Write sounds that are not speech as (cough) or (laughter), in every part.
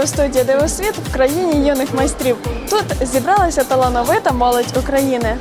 Відеостудія Дивосвіт в країні юних майстрів. Тут зібралася талановита молодь України.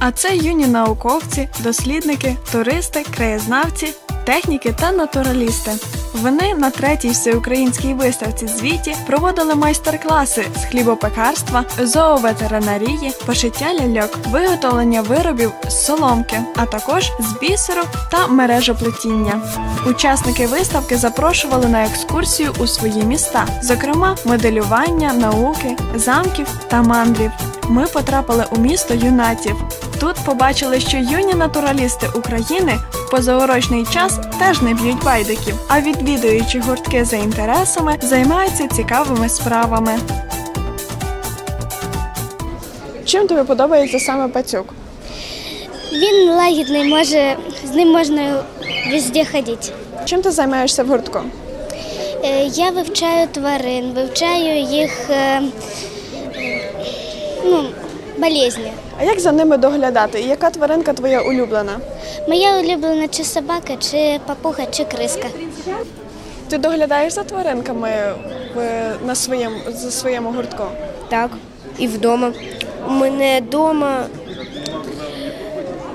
А це юні науковці, дослідники, туристи, краєзнавці, техніки та натуралісти. Вони на третій всеукраїнській виставці звіті проводили майстер-класи з хлібопекарства, зооветеринарії, пошиття ляльок, виготовлення виробів з соломки, а також з бісеру та мережоплетіння. Учасники виставки запрошували на екскурсію у свої міста, зокрема моделювання, науки, замків та мандрів. Ми потрапили у місто юнатів. Тут побачили, що юні натуралісти України в позаурочний час теж не б'ють байдиків, а відвідуючи гуртки за інтересами, займаються цікавими справами. Чим тобі подобається саме пацюк? Він лагідний, може, з ним можна везде ходити. Чим ти займаєшся в гуртку? Е, Я вивчаю тварин, вивчаю їх е, ну, болезні. А як за ними доглядати? І яка тваринка твоя улюблена? Моя улюблена чи собака, чи папуга, чи криска. Ти доглядаєш за тваринками в, на своєму, за своєму гуртку? Так, і вдома. У мене вдома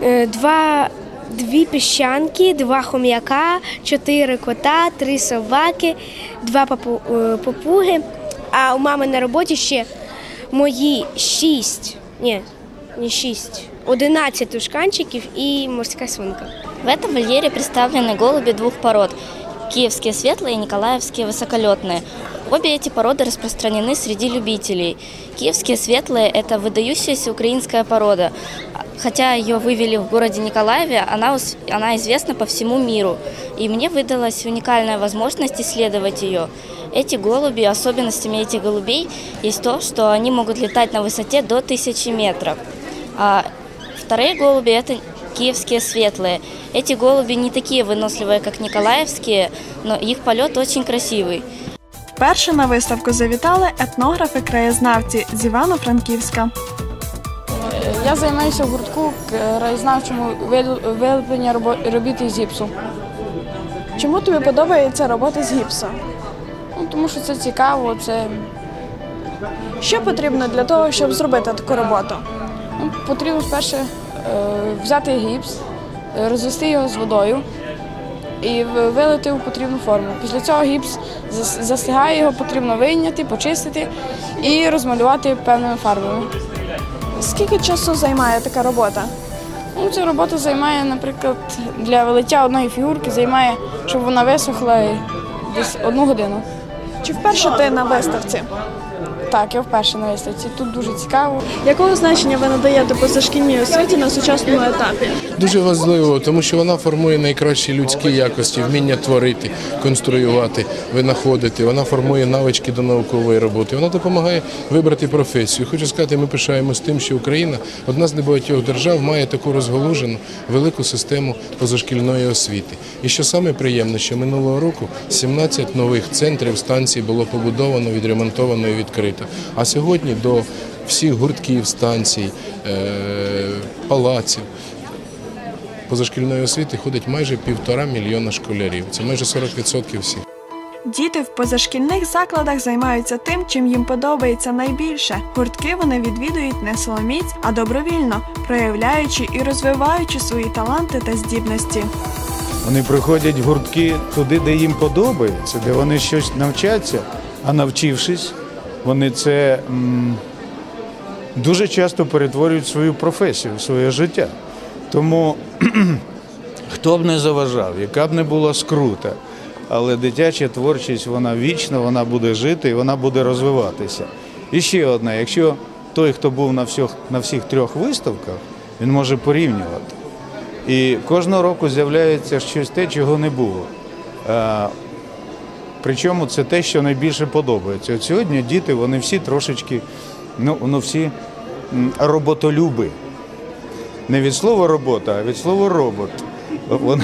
е, два, дві піщанки, два хом'яка, чотири кота, три собаки, два папу, е, папуги. А у мами на роботі ще мої шість, ні, не шість, одинадцять тушканчиків і морська свинка. В этом вольере представлены голуби двух пород – киевские светлые и николаевские высоколетные. Обе эти породы распространены среди любителей. Киевские светлые – это выдающаяся украинская порода. Хотя ее вывели в городе Николаеве, она, ус- она известна по всему миру. И мне выдалась уникальная возможность исследовать ее. Эти голуби, особенностями этих голубей есть то, что они могут летать на высоте до 1000 метров. А вторые голуби – это киевские светлые. Эти голуби не такие выносливые, как николаевские, но их полет очень красивый. Вперше на виставку завітали етнографи-краєзнавці з Івано-Франківська. Я займаюся в гуртку краєзнавчому виліплення робіт із гіпсу. Чому тобі подобається робота з гіпсом? Ну, тому що це цікаво, це Що потрібно для того, щоб зробити таку роботу? Ну, потрібно спершу е, взяти гіпс, е, розвести його з водою і вилити у потрібну форму. Після цього гіпс застигає, його потрібно вийняти, почистити і розмалювати певними фарбами. Скільки часу займає така робота? Ну, ця робота займає, наприклад, для вилиття одної фігурки займає, щоб вона висохла десь одну годину. Чи вперше ти на виставці? Так, я вперше на виставці. Тут дуже цікаво. Якого значення ви надаєте позашкільній освіті на сучасному етапі? Дуже важливо, тому що вона формує найкращі людські якості, вміння творити, конструювати, винаходити. Вона формує навички до наукової роботи. Вона допомагає вибрати професію. Хочу сказати, ми пишаємося тим, що Україна одна з небагатьох держав має таку розголужену велику систему позашкільної освіти. І що саме приємне, що минулого року 17 нових центрів станцій було побудовано, відремонтовано і відкрито. А сьогодні до всіх гуртків станцій, е, палаців позашкільної освіти ходить майже півтора мільйона школярів. Це майже 40% всіх. Діти в позашкільних закладах займаються тим, чим їм подобається найбільше. Гуртки вони відвідують не соломіць, а добровільно, проявляючи і розвиваючи свої таланти та здібності. Вони приходять в гуртки туди, де їм подобається, де вони щось навчаться, а навчившись, вони це дуже часто перетворюють свою професію, своє життя. Тому (clears throat) хто б не заважав, яка б не була скрута, але дитяча творчість вона вічна, вона буде жити і вона буде розвиватися. І ще одне, якщо той, хто був на всіх, на всіх трьох виставках, він може порівнювати. І кожного року з'являється щось те, чого не було. Причому це те, що найбільше подобається. От сьогодні діти, вони всі трошечки, ну, ну всі роботолюби. Не від слова робота, а від слова робот. Вони,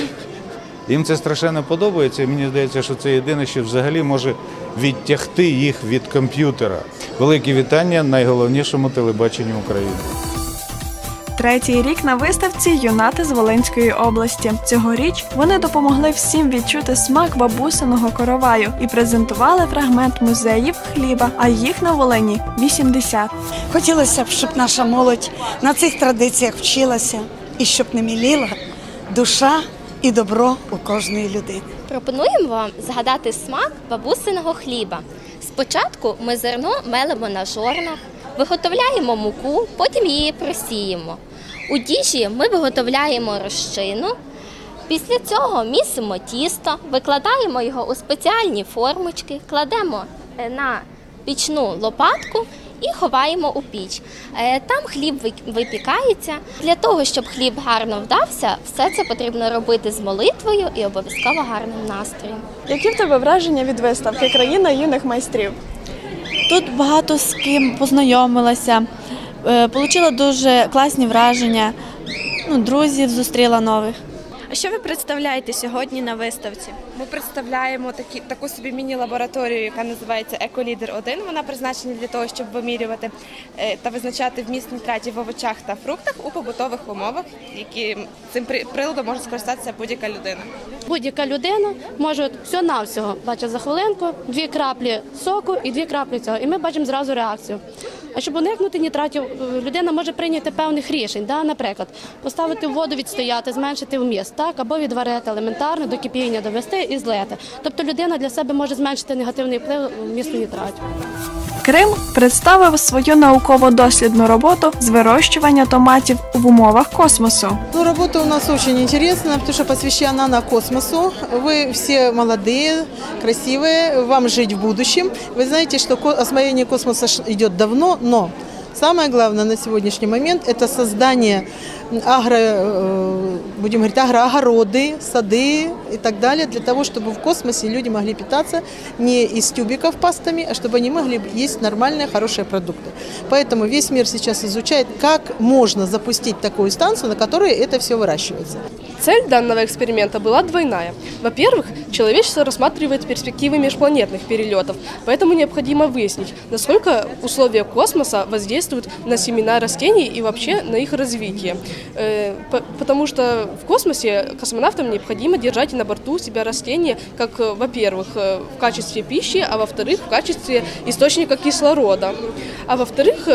їм це страшенно подобається, і мені здається, що це єдине, що взагалі може відтягти їх від комп'ютера. Велике вітання найголовнішому телебаченню України. Третій рік на виставці юнати з Волинської області. Цьогоріч вони допомогли всім відчути смак бабусиного короваю і презентували фрагмент музеїв хліба. А їх на Волині 80. Хотілося б, щоб наша молодь на цих традиціях вчилася і щоб не міліла душа і добро у кожної людини. Пропонуємо вам згадати смак бабусиного хліба. Спочатку ми зерно мелимо на жорнах, виготовляємо муку, потім її просіємо. У діжі ми виготовляємо розчину. Після цього місимо тісто, викладаємо його у спеціальні формочки, кладемо е, на пічну лопатку і ховаємо у піч. Е, Там хліб випікається. Для того, щоб хліб гарно вдався, все це потрібно робити з молитвою і обов'язково гарним настроєм. Які в тебе враження від виставки Країна юних майстрів? Тут багато з ким познайомилася, е, отримала дуже класні враження, ну, друзів зустріла нових. А що ви представляєте сьогодні на виставці? Ми представляємо такі, таку собі міні-лабораторію, яка називається Еколідер 1 Вона призначена для того, щоб вимірювати е, та визначати вміст нітратів в овочах та фруктах у побутових умовах, які цим при- приладом може скористатися будь-яка людина. Будь-яка людина може все навсього бачить за хвилинку дві краплі соку і дві краплі цього, і ми бачимо зразу реакцію. А щоб уникнути нітратів, е, людина може прийняти певних рішень, да? наприклад, поставити воду відстояти, зменшити вміст, так або відварити елементарно до кипіння довести і злити. Тобто людина для себе може зменшити негативний вплив вмісту нітратів. Крим представив свою науково-дослідну роботу з вирощування томатів в умовах космосу. Ну, работа у нас очень интересная, потому что посвящена она космосу. Вы все молодые, красивые, вам жить в будущем. Вы знаете, что ко- освоение космоса ш- идет давно, но самое главное на сегодняшний момент – это создание агро, э, будем говорить, агроогороды, сады и так далее, для того, чтобы в космосе люди могли питаться не из тюбиков пастами, а чтобы они могли есть нормальные, хорошие продукты. Поэтому весь мир сейчас изучает, как можно запустить такую станцию, на которой это все выращивается. Цель данного эксперимента была двойная. Во-первых, человечество рассматривает перспективы межпланетных перелетов, поэтому необходимо выяснить, насколько условия космоса воздействуют на семена растений и вообще на их развитие. Э, по- Потому что в космосе космонавтам необходимо держать на борту себя растения, как, э, во-первых, э, в качестве пищи, а во-вторых, в качестве источника кислорода. А во-вторых,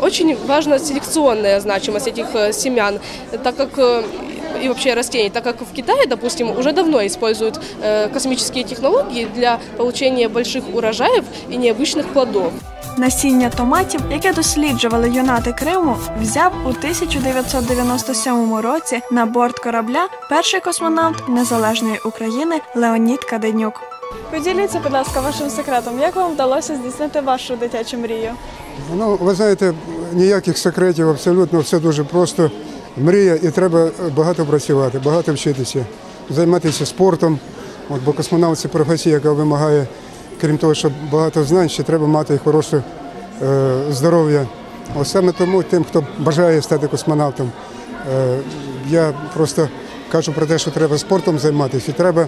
Очень важна селекционная значимость этих семян, так как и вообще растений, так как в Китае, допустим, уже давно используют э, космические технологии для получения больших урожаев и необычных плодов. Насіння томатів, яке досліджували юнати Криму, взяв у 1997 році на борт корабля перший космонавт Незалежної України Леонід Каденюк. Поділіться, будь ласка, вашим секретом, як вам вдалося здійснити вашу дитячу мрію? Ну, ви знаєте, ніяких секретів, абсолютно все дуже просто. Мрія і треба багато працювати, багато вчитися, займатися спортом. От, бо космонавт це професія, яка вимагає, крім того, що багато знань, ще треба мати хороше е, здоров'я. Ось саме тому тим, хто бажає стати космонавтом, е, я просто кажу про те, що треба спортом займатися і треба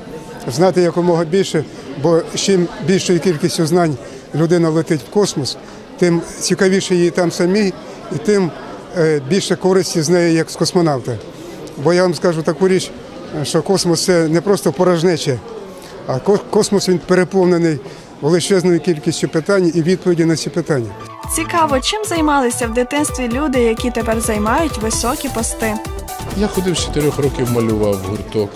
знати якомога більше, бо чим більшою кількістю знань людина летить в космос, тим цікавіше їй там самій, і тим е, більше користі з неї як з космонавта. Бо я вам скажу таку річ, що космос це не просто порожнече, а космос він переповнений величезною кількістю питань і відповіді на ці питання. Цікаво, чим займалися в дитинстві люди, які тепер займають високі пости. Я ходив з чотирьох років, малював гурток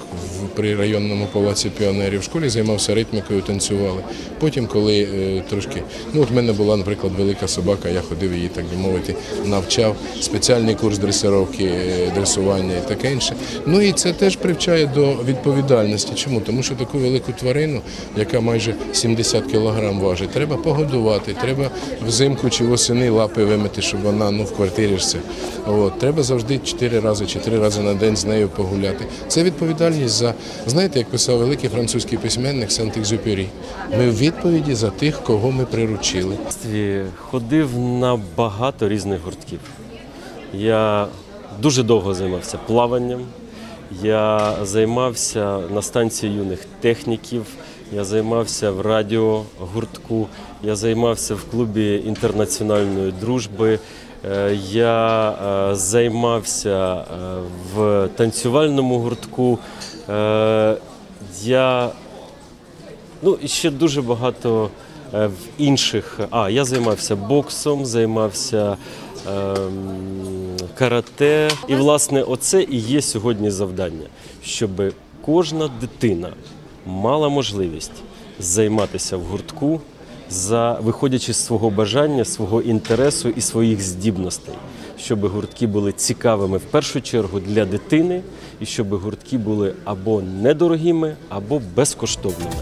при районному палаці піонерів. В школі займався ритмікою, танцювали. Потім, коли е, трошки, ну от в мене була, наприклад, велика собака, я ходив її, так би мовити, навчав спеціальний курс дресировки, е, дресування і таке інше. Ну і це теж привчає до відповідальності. Чому? Тому що таку велику тварину, яка майже 70 кілограм важить, треба погодувати, треба взимку чи восени лапи вимити, щоб вона ну в квартирі ж це. От треба завжди 4 рази, 4 рази на день з нею погуляти. Це відповідальність за знаєте, як писав великий французький письменник Сент-Екзюпері. Ми в відповіді за тих, кого ми приручили. ходив на багато різних гуртків. Я дуже довго займався плаванням. Я займався на станції юних техніків, я займався в радіогуртку, я займався в клубі інтернаціональної дружби. Е, Я е, займався е, в танцювальному гуртку. Е, Я ну, ще дуже багато е, в інших. А, я займався боксом, займався ем, карате. І, власне, оце і є сьогодні завдання, щоб кожна дитина мала можливість займатися в гуртку, за, виходячи з свого бажання, свого інтересу і своїх здібностей, щоб гуртки були цікавими в першу чергу для дитини, і щоб гуртки були або недорогими, або безкоштовними.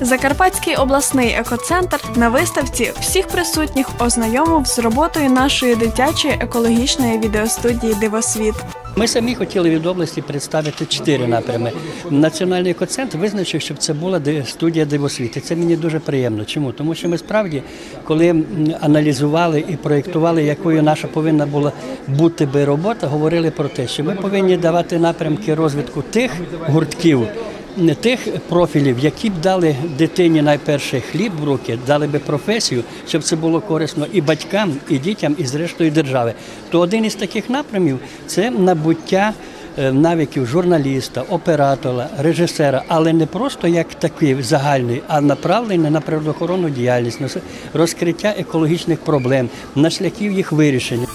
Закарпатський обласний екоцентр на виставці всіх присутніх ознайомив з роботою нашої дитячої екологічної відеостудії Дивосвіт. Ми самі хотіли від області представити чотири напрями. Національний екоцентр визначив, щоб це була студія дивосвіти. Це мені дуже приємно. Чому? Тому що ми справді, коли аналізували і проєктували, якою наша повинна була бути би робота, говорили про те, що ми повинні давати напрямки розвитку тих гуртків. Не тих профілів, які б дали дитині найперше хліб в руки, дали би професію, щоб це було корисно і батькам, і дітям, і зрештою держави. То один із таких напрямів це набуття е, навиків журналіста, оператора, режисера, але не просто як такий загальний, а направлений на природоохоронну діяльність, на розкриття екологічних проблем, на шляхів їх вирішення.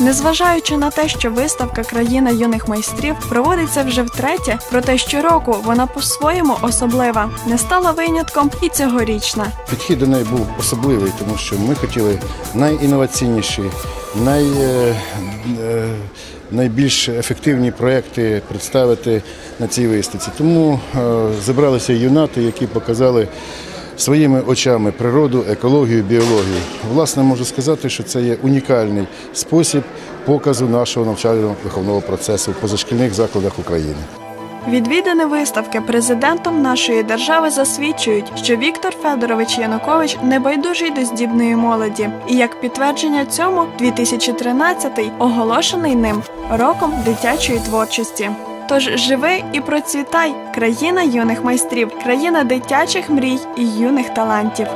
Незважаючи на те, що виставка Країна юних майстрів проводиться вже втретє, проте щороку вона по-своєму особлива, не стала винятком і цьогорічна. Підхід до неї був особливий, тому що ми хотіли найінноваційніші, най, е, е, найбільш ефективні проекти представити на цій виставці. Тому е, зібралися юнати, які показали своїми очами природу, екологію, біологію. Власне, можу сказати, що це є унікальний спосіб показу нашого навчально-виховного процесу в позашкільних закладах України. Відвідини виставки президентом нашої держави засвідчують, що Віктор Федорович Янукович небайдужий до здібної молоді, і як підтвердження цьому 2013 оголошений ним роком дитячої творчості. Тож живи і процвітай, країна юних майстрів, країна дитячих мрій і юних талантів.